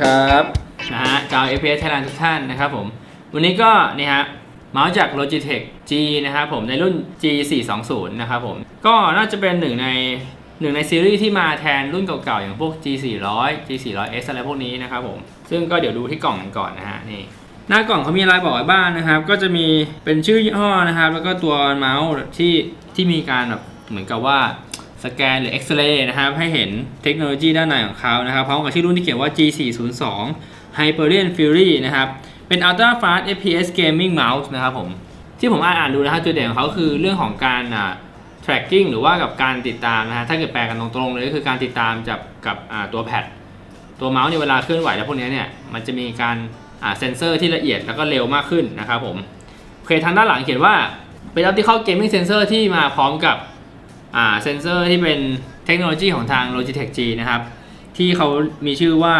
ครับนะฮะชาว FPS Thailand ทุกท่านนะครับผม วันนี้ก็นี่ฮะเมาส์จาก Logitech G นะครับผมในรุ่น G 4 2 0 นะครับผม ก็น่าจะเป็นหนึ่งในหนึ่งในซีรีส์ที่มาแทนรุ่นเก่าๆ อย่างพวก G 4 0 0 G 4 0 0 S อะไรพวกนี้นะครับผม ซึ่งก็เดี๋ยวดูที่กล่องกันก่อนนะฮะนี่หน้ากล่องเขามีอะไรบอกไว้บ้างนะครับ ก็จะมีเป็นชื่อยี่ห้อนะครับ แล้วก็ตัวเมาส์ที่ที่มีการแบบเหมือนกับว่า สแกนหรือเอ็กซเรย์นะครับ ให้เห็นเทคโนโลยีด้านในของเขานะครับพร้อมกับชื่อรุ่นที่เขียนว่า G402 Hyperion Fury นะครับ เป็น Ultra Fast FPS Gaming Mouse นะครับผม ที่ผมอ่านอ่านดูนะครับจุดเด่นของเขาคือเรื่องของการ tracking หรือว่ากับการติดตามนะฮะถ้าเกิดแปลกันตรงๆเลยก็คือการติดตามจากกับตัวแพดตัวเมาส์เนี่ยเวลาเคลื่อนไหวแล้วพวกนี้เนี่ยมันจะมีการเซนเซอร์ที่ละเอียดแล้วก็เร็วมากขึ้นนะครับผมโอเคทางด้านหลังเขียนว่าเป็น optical gaming sensor ที่มาพร้อมกับ เซนเซอร์ที่เป็นเทคโนโลยีของทาง Logitech G นะครับ ที่เขามีชื่อว่า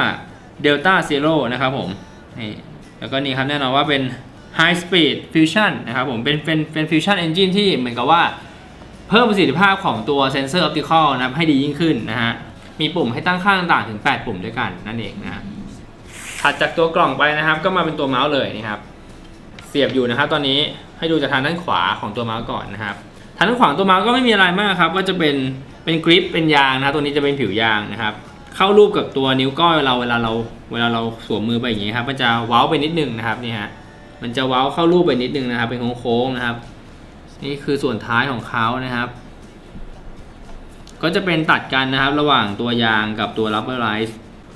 Delta Zero นะครับผมนี่แล้วก็นี่ครับแน่นอนว่าเป็น High Speed Fusion นะครับผมเป็นเป็นเป็น Fusion Engine ที่เหมือนกับว่าเพิ่มประสิทธิภาพของตัวเซนเซอร์ออปติคอลนะครับให้ดียิ่งขึ้นนะฮะ มีปุ่มให้ตั้งค่าต่างๆถึง 8 ปุ่มด้วยกันนั่นเองนะฮะถัดจากตัวกล่องไปนะครับ ก็มาเป็นตัวเมาส์เลยนะครับ เสียบอยู่นะครับ ตอนนี้ให้ดูจากทางด้านขวาของตัวเมาส์ก่อนนะครับ ทางด้านขวางตัวเมาส์ก็ไม่มีอะไรมากครับ ก็จะเป็นเป็นกริปเป็นยางนะครับตัวนี้จะเป็นผิวยางนะครับ เข้ารูปกับตัวนิ้วก้อยเราเวลาเราเวลาเราสวมมือไปอย่างนี้ครับ มันจะเว้าไปนิดนึงนะครับนี่ฮะมันจะเว้าเข้ารูปไปนิดนึงนะครับ เป็นโค้งๆนะครับ นี่คือส่วนท้ายของเขานะครับ ก็จะเป็นตัดกันนะครับ ระหว่างตัวยางกับตัว rubber rice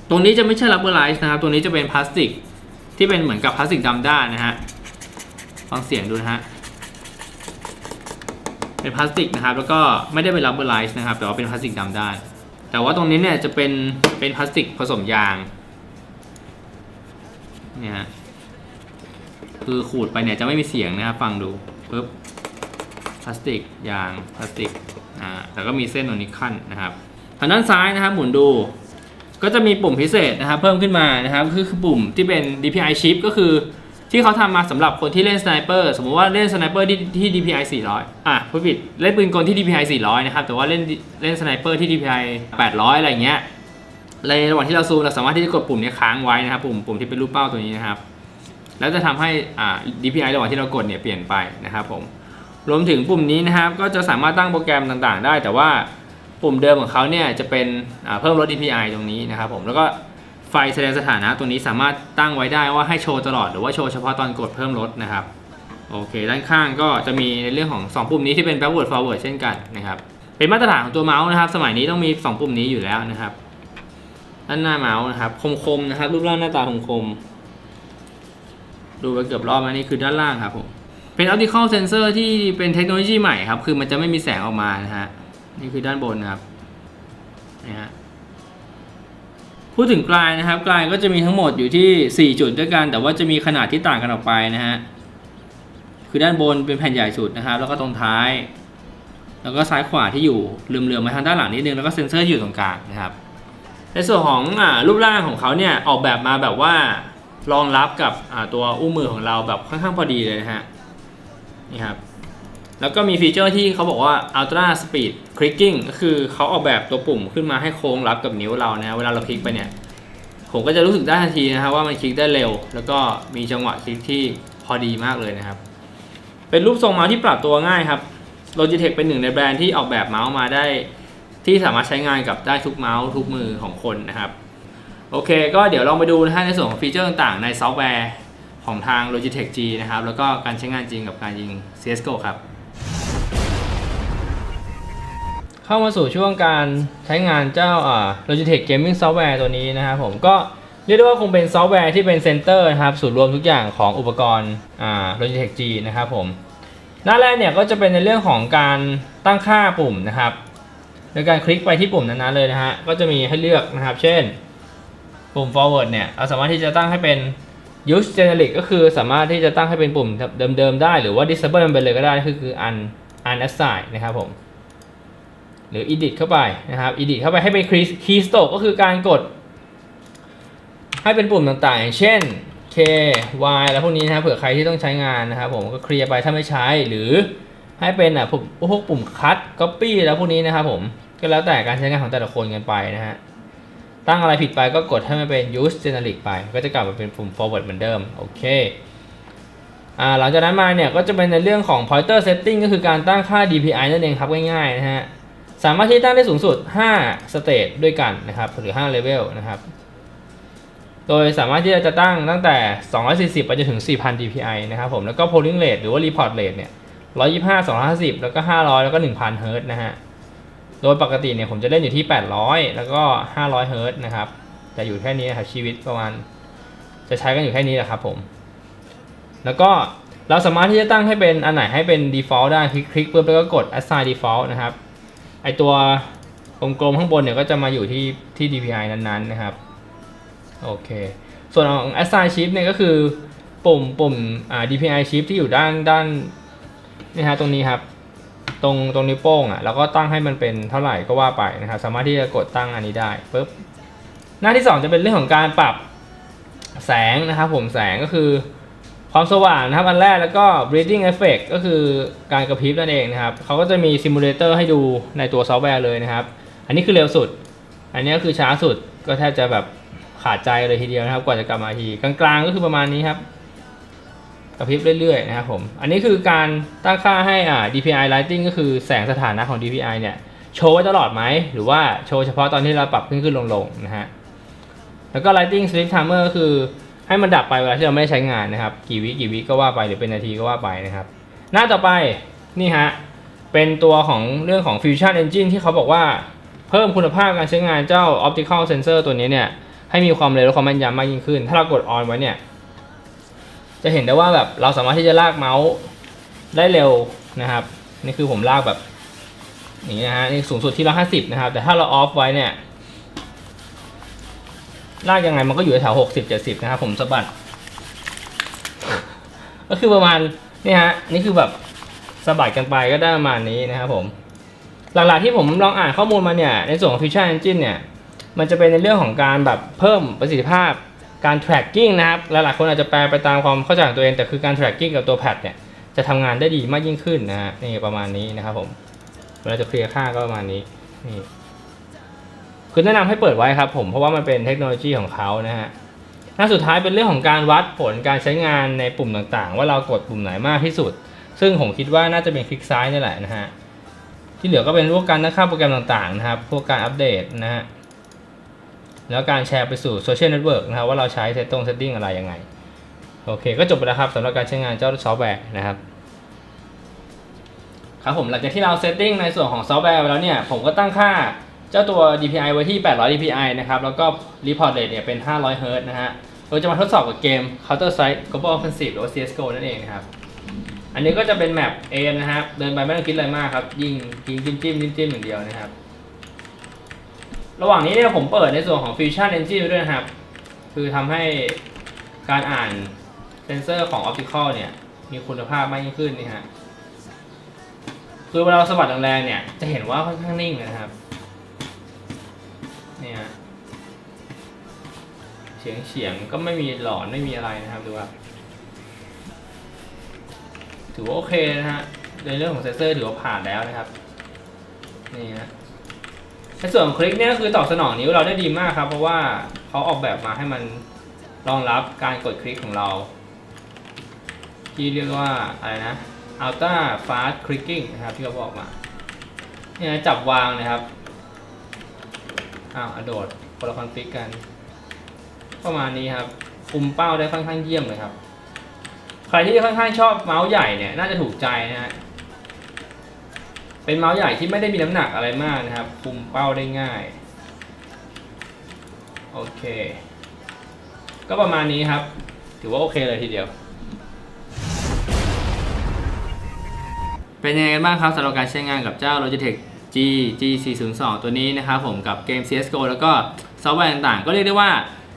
ตรงนี้จะไม่ใช่ rubber rice นะครับ ตัวนี้จะเป็นพลาสติกที่เป็นเหมือนกับพลาสติกดำด้านนะฮะฟังเสียงดูนะฮะ เป็นพลาสติกนะครับ แล้วก็ไม่ได้เป็น rubber rice นะครับ แต่ว่าเป็นพลาสติกดำได้ แต่ว่าตรงนี้เนี่ยจะเป็นเป็นพลาสติกผสมยางเนี่ยคือขูดไปเนี่ยจะไม่มีเสียงนะครับ ฟังดูปึ๊บพลาสติกยางพลาสติกอ่าแล้วก็มีเส้นตรงนี้ขั้นนะครับทางด้านซ้ายนะครับหมุนดูก็จะมีปุ่มพิเศษนะครับ เพิ่มขึ้นมานะครับคือคือปุ่มที่เป็น DPI chip ก็คือ ที่เขาทำมาสำหรับคนที่เล่นสไนเปอร์สมมติว่าเล่นสไนเปอร์ที่ที่ DPI 400 อะผู้ผิดเล่นปืนกลที่ DPI 400 นะครับ แต่ว่าเล่นเล่นสไนเปอร์ที่ DPI 800 อะไรเงี้ยในระหว่างที่เราซูมเราสามารถที่จะกดปุ่มนี้ค้างไว้นะครับปุ่มปุ่มที่เป็นรูปเป้าตัวนี้นะครับ แล้วจะทำให้อ่า DPI ระหว่างที่เรากดเนี่ยเปลี่ยนไปนะครับผมรวมถึงปุ่มนี้นะครับ ก็จะสามารถตั้งโปรแกรมต่างๆ ได้ แต่ว่าปุ่มเดิมของเขาเนี่ยจะเป็นอ่าเพิ่มลด DPI ตรงนี้นะครับผมแล้วก็ ไฟแสดงสถานะตัวนี้สามารถตั้งไว้ได้ว่าให้โชว์ตลอดหรือว่าโชว์เฉพาะตอนกดเพิ่มลดนะครับโอเค ด้านข้างก็จะมีในเรื่องของ 2 ปุ่มนี้ที่เป็น backward forward เช่นกันนะครับเป็นมาตรฐานของตัวเมาส์นะครับ สมัยนี้ต้องมี 2 ปุ่มนี้อยู่แล้วนะครับด้านหน้าเมาส์นะครับคมๆนะครับ รูปร่างหน้าตาคมๆดูไปเกือบรอบแล้วนี่คือด้านล่างครับผมเป็น optical sensor ที่เป็นเทคโนโลยีใหม่ครับ คือมันจะไม่มีแสงออกมานะฮะนี่คือด้านบนนะครับนี่ฮะ พูดถึงกลายนะครับ กลายก็จะมีทั้งหมดอยู่ที่ 4 จุดด้วยกัน แต่ว่าจะมีขนาดที่ต่างกันออกไปนะฮะคือด้านบนเป็นแผ่นใหญ่สุดนะครับ แล้วก็ตรงท้าย แล้วก็ซ้ายขวาที่อยู่เหลื่อมๆมาทางด้านหลังนิดนึงแล้วก็เซ็นเซอร์อยู่ตรงกลางนะครับในส่วนของอรูปร่างของเขาเนี่ยออกแบบมาแบบว่ารองรับกับตัวอุ้งมือของเราแบบค่อนข้างพอดีเลยนะฮะนี่ครับ แล้วก็มีฟีเจอร์ที่เขาบอกว่า Ultra Speed Clicking ก็คือเขาออกแบบตัวปุ่มขึ้นมาให้โค้งรับกับนิ้วเรานะเวลาเราคลิกไปเนี่ย ผมก็จะรู้สึกได้ทันทีนะครับว่ามันคลิกได้เร็ว แล้วก็มีจังหวะคลิกที่พอดีมากเลยนะครับ เป็นรูปทรงเมาส์ที่ปรับตัวง่ายครับ Logitech เป็นหนึ่งในแบรนด์ที่ออกแบบเมาส์มาได้ ที่สามารถใช้งานกับได้ทุกเมาส์ทุกมือของคนนะครับ โอเค ก็เดี๋ยวลองไปดูนะฮะในส่วนของฟีเจอร์ต่างๆ ในซอฟต์แวร์ของทาง Logitech G นะครับแล้วก็การใช้งานจริงกับการยิง CSGO ครับ เข้ามาสู่ช่วงการใช้งานเจ้าอ่า Logitech Gaming Software ตัวนี้นะครับผมก็เรียกได้ว่าคงเป็นซอฟต์แวร์ที่เป็นเซ็นเตอร์นะครับศูนย์รวมทุกอย่างของอุปกรณ์อ่า Logitech G นะครับผมหน้าแรกเนี่ยก็จะเป็นในเรื่องของการตั้งค่าปุ่มนะครับโดยการคลิกไปที่ปุ่มนั้นๆเลยนะฮะก็จะมีให้เลือกนะครับ เช่น ปุ่ม forward เนี่ยเราสามารถที่จะตั้งให้เป็น use generic ก็คือสามารถที่จะตั้งให้เป็นปุ่มเดิมๆได้หรือว่า disable มันไปเลยก็ได้คือคือ un unassign นะครับผม หรือ edit เข้าไปนะครับ edit เข้าไปให้เป็น keystroke ก็คือการกด ให้เป็นปุ่มต่างๆอย่างเช่น K Y แล้วพวกนี้นะครับเผื่อใครที่ต้องใช้งานนะครับผมก็เคลียร์ไปถ้าไม่ใช้หรือให้เป็นอะพวกพวกปุ่ม cut copy แล้วพวกนี้นะครับผมก็แล้วแต่การใช้งานของแต่ละคนกันไปนะฮะตั้งอะไรผิดไปก็กดให้มันเป็น use generic ไป ก็จะกลับมาเป็นปุ่ม forward เหมือนเดิมโอเคอ่าหลังจากนั้นมาเนี่ยก็จะเป็นในเรื่องของ pointer setting ก็คือการตั้งค่า DPI นั่นเองครับง่ายๆนะฮะ สามารถที่ตั้งได้สูงสุด5 state ด้วยกันนะครับ หรือ5 level นะครับ โดยสามารถที่จะตั้งตั้งแต่ 240 ไปจนถึง 4,000 DPI นะครับผม แล้วก็ polling rate หรือว่า report rate เนี่ย 125 250 แล้วก็ 500 แล้วก็ 1,000 เฮิร์ตนะฮะ โดยปกติเนี่ยผมจะเล่นอยู่ที่ 800 แล้วก็ 500 เฮิร์ตนะครับ จะอยู่แค่นี้นะครับชีวิตประมาณ จะใช้กันอยู่แค่นี้แหละครับผม แล้วก็เราสามารถที่จะตั้งให้เป็นอันไหนให้เป็น default ได้คลิกคลิกปุ๊บแล้วก็กด assign default นะครับ ไอตัวกลมๆข้างบนเนี่ยก็จะมาอยู่ที่ที่ DPI นั้นๆนะครับ โอเค ส่วนของ assign shift เนี่ยก็คือปุ่มปุ่มอ่า DPI shift ที่อยู่ด้านด้านนี่ฮะตรงนี้ครับ ตรงตรงนิ้วโป้งอะแล้วก็ตั้งให้มันเป็นเท่าไหร่ก็ว่าไปนะครับ สามารถที่จะกดตั้งอันนี้ได้ปุ๊บหน้าที่ 2 จะเป็นเรื่องของการปรับแสงนะครับผมแสงก็คือ ความสว่างนะครับอันแรกแล้วก็ breathing effect ก็คือการกระพริบนั่นเองนะครับเขาก็จะมีซิมูเลเตอร์ให้ดูในตัวซอฟต์แวร์เลยนะครับ อันนี้คือเร็วสุด อันนี้ก็คือช้าสุดก็แทบจะแบบขาดใจเลยทีเดียวนะครับกว่าจะกลับมาทีกลางๆก็คือประมาณนี้ครับกระพริบเรื่อยๆนะครับผมอันนี้คือการตั้งค่าให้อ่า DPI lighting ก็คือแสงสถานะของ DPI เนี่ยโชว์ไว้ตลอดไหม หรือว่าโชว์เฉพาะตอนที่เราปรับขึ้นขึ้นลงๆนะฮะแล้วก็ lighting sleep timer ก็คือ ให้มันดับไปเวลาที่เราไม่ใช้งานนะครับ กี่วิกี่วิก็ว่าไปหรือเป็นนาทีก็ว่าไปนะครับ หน้าต่อไปนี่ฮะเป็นตัวของเรื่องของ Fusion Engine ที่เขาบอกว่าเพิ่มคุณภาพการใช้งานเจ้า optical sensor ตัวนี้เนี่ยให้มีความเร็วและความแม่นยำมากยิ่งขึ้น ถ้าเรากด on ไว้เนี่ย จะเห็นได้ว่าแบบเราสามารถที่จะลากเมาส์ได้เร็วนะครับ นี่คือผมลากแบบอย่างนี้นะฮะนี่สูงสุดที่150นะครับ แต่ถ้าเราออฟไว้เนี่ย ลากยังไงมันก็อยู่แถว60 70นะครับผมสะบัด ก็คือประมาณนี่ฮะนี่คือแบบสะบัดกันไปก็ได้ประมาณนี้นะครับผม หลักๆที่ผมลองอ่านข้อมูลมาเนี่ยในส่วนของ Fusion Engine เนี่ยมันจะเป็นในเรื่องของการแบบเพิ่มประสิทธิภาพการ tracking นะครับหลายๆคนอาจจะแปลไปตามความเข้าใจของตัวเอง แต่คือการ tracking กับตัวแพดเนี่ยจะทำงานได้ดีมากยิ่งขึ้นนะฮะนี่ประมาณนี้นะครับผมเวลาจะเคลียร์ค่าก็ประมาณนี้นี่ คือแนะนำให้เปิดไว้ครับผมเพราะว่ามันเป็นเทคโนโลยีของเขานะฮะหน้าสุดท้ายเป็นเรื่องของการวัดผลการใช้งานในปุ่มต่างๆ ว่าเรากดปุ่มไหนมากที่สุด ซึ่งผมคิดว่าน่าจะเป็นคลิกซ้ายนี่แหละนะฮะที่เหลือก็เป็นพวกการตั้งค่าโปรแกรมต่างๆนะครับพวกการอัปเดตนะฮะแล้วการแชร์ไปสู่โซเชียลเน็ตเวิร์กนะครับว่าเราใช้เซตตรงเซตติ้งอะไรยังไงโอเค ก็จบไปแล้วครับสำหรับการใช้งานเจ้าซอฟต์แวร์นะครับครับผมหลังจากที่เราเซตติ้งในส่วนของซอฟต์แวร์ไปแล้วเนี่ยผมก็ตั้งค่า เจ้าตัว DPI ไว้ที่ 800 DPI นะครับ แล้วก็ Report Rate เนี่ยเป็น 500 Hz นะฮะ เราจะมาทดสอบกับเกม Counter Strike Global Offensive หรือว่า CSGO นั่นเองนะครับ อันนี้ก็จะเป็นแมป A นะครับ เดินไปไม่ต้องคิดอะไรมากครับ ยิงยิงจิ้มจิ้มจิ้มจิ้มอย่างเดียวนะครับ ระหว่างนี้เนี่ยผมเปิดในส่วนของ Fusion Engine ไว้ด้วยนะครับ คือทำให้การอ่านเซนเซอร์ของ Optical เนี่ย มีคุณภาพมากยิ่งขึ้นนี่ฮะ คือเวลาสะบัดแรงๆเนี่ย จะเห็นว่าค่อนข้างนิ่งนะครับ เฉียงเฉียงๆก็ไม่มีหลอนไม่มีอะไรนะครับดูว่าถือว่าโอเคนะฮะในเรื่องของเซนเซอร์ถือว่าผ่านแล้วนะครับนี่ฮะในส่วนของคลิกเนี่ยก็คือตอบสนองนิ้วเราได้ดีมากครับ เพราะว่าเขาออกแบบมาให้มันรองรับการกดคลิกของเรา ที่เรียกว่าอะไรนะ Ultra Fast Clicking นะครับที่เขาบอกมาเนี่ยจับวางนะครับอ้าวอโดดคนละคอนฟิกกัน ประมาณนี้ครับ คุมเป้าได้ค่อนข้างเยี่ยมเลยครับ ใครที่ค่อนข้างชอบเมาส์ใหญ่เนี่ยน่าจะถูกใจนะฮะ เป็นเมาส์ใหญ่ที่ไม่ได้มีน้ำหนักอะไรมากนะครับ คุมเป้าได้ง่าย โอเค ก็ประมาณนี้ครับ ถือว่าโอเคเลยทีเดียว เป็นยังไงกันบ้างครับสำหรับการใช้งานกับเจ้า Logitech G G402 ตัวนี้นะครับผมกับเกม CSGO แล้วก็ซอฟต์แวร์ต่างๆ ก็เรียกได้ว่า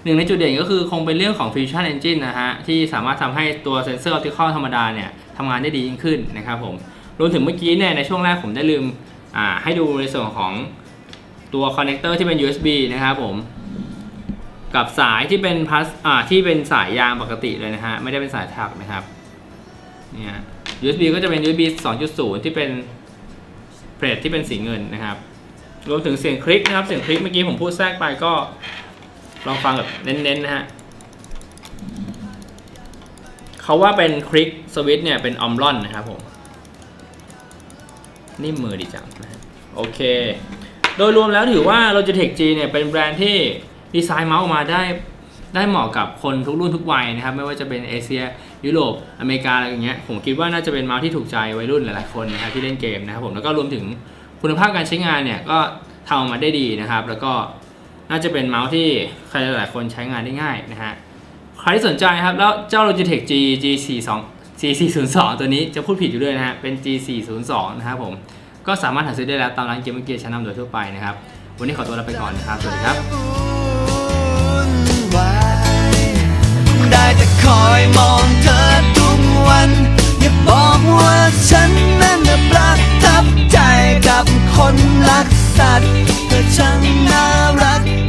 หนึ่งในจุดเด่นก็คือคงเป็นเรื่องของ Fusion Engine นะฮะ ที่สามารถทำให้ตัวเซนเซอร์ Optical ธรรมดาเนี่ยทำงานได้ดียิ่งขึ้นนะครับผมรวมถึงเมื่อกี้เนี่ยในช่วงแรกผมได้ลืมอ่าให้ดูในส่วนของตัวคอนเนคเตอร์ที่เป็น USB นะครับผม กับสายที่เป็นพัสอ่าที่เป็นสายยางปกติเลยนะฮะ ไม่ได้เป็นสายถักนะครับเนี่ย USB ก็จะเป็น USB 2.0 ที่เป็นเพลทที่เป็นสีเงินนะครับ รวมถึงเสียงคลิกนะครับ เสียงคลิกเมื่อกี้ผมพูดแทรกไปก็ ลองฟังแบบเน้นๆนะฮะเขาว่าเป็นคลิกสวิตช์เนี่ยเป็นออมลอนนะครับผมนิ่มือดีจังนะฮะโอเค โดยรวมแล้วถือว่า Logitech G เนี่ยเป็นแบรนด์ที่ดีไซน์เมาส์ออกมาได้ได้เหมาะกับคนทุกรุ่นทุกวัยนะครับ ไม่ว่าจะเป็นเอเชีย ยุโรปอเมริกาอะไรอย่างเงี้ยผมคิดว่าน่าจะเป็นเมาส์ที่ถูกใจวัยรุ่นหลายๆคนนะครับที่เล่นเกมนะครับผมแล้วก็รวมถึงคุณภาพการใช้งานเนี่ยก็ทำออกมาได้ดีนะครับ แล้วก็ น่าจะเป็นเมาส์ที่ใครหลายๆคนใช้งานได้ง่ายนะฮะ ใครที่สนใจครับ แล้วเจ้า Logitech G G42 G402 ตัวนี้จะพูดผิดอยู่ด้วยนะฮะ เป็น G402 นะครับผม ก็สามารถหาซื้อได้แล้วตามร้านเกมเมอร์เกียร์ชั้นนำโดยทั่วไปนะครับ วันนี้ขอตัวลาไปก่อนนะครับ สวัสดีครับ ได้แต่คอยมองเธอทุกวัน อย่าบอกว่าฉันนั้นประทับใจกับคนรักสัตว์ ธอช่างน่ารัก